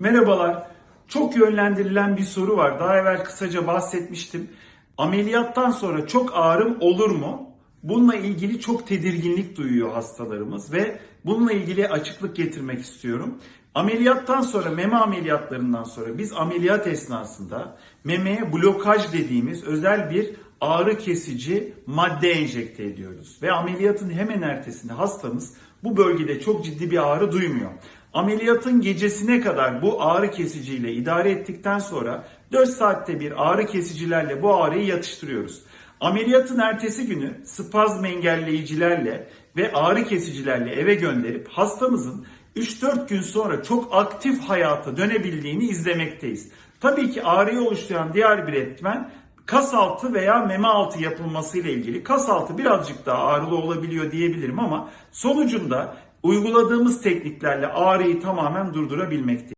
Merhabalar. Çok yönlendirilen bir soru var. Daha evvel kısaca bahsetmiştim. Ameliyattan sonra çok ağrım olur mu? Bununla ilgili çok tedirginlik duyuyor hastalarımız ve bununla ilgili açıklık getirmek istiyorum. Ameliyattan sonra meme ameliyatlarından sonra biz ameliyat esnasında memeye blokaj dediğimiz özel bir ağrı kesici madde enjekte ediyoruz. Ve ameliyatın hemen ertesinde hastamız bu bölgede çok ciddi bir ağrı duymuyor. Ameliyatın gecesine kadar bu ağrı kesiciyle idare ettikten sonra 4 saatte bir ağrı kesicilerle bu ağrıyı yatıştırıyoruz. Ameliyatın ertesi günü spazm engelleyicilerle ve ağrı kesicilerle eve gönderip hastamızın 3-4 gün sonra çok aktif hayata dönebildiğini izlemekteyiz. Tabii ki ağrıyı oluşturan diğer bir etmen kas altı veya meme altı yapılması ile ilgili. Kas altı birazcık daha ağrılı olabiliyor diyebilirim ama sonucunda uyguladığımız tekniklerle ağrıyı tamamen durdurabilmekteyiz.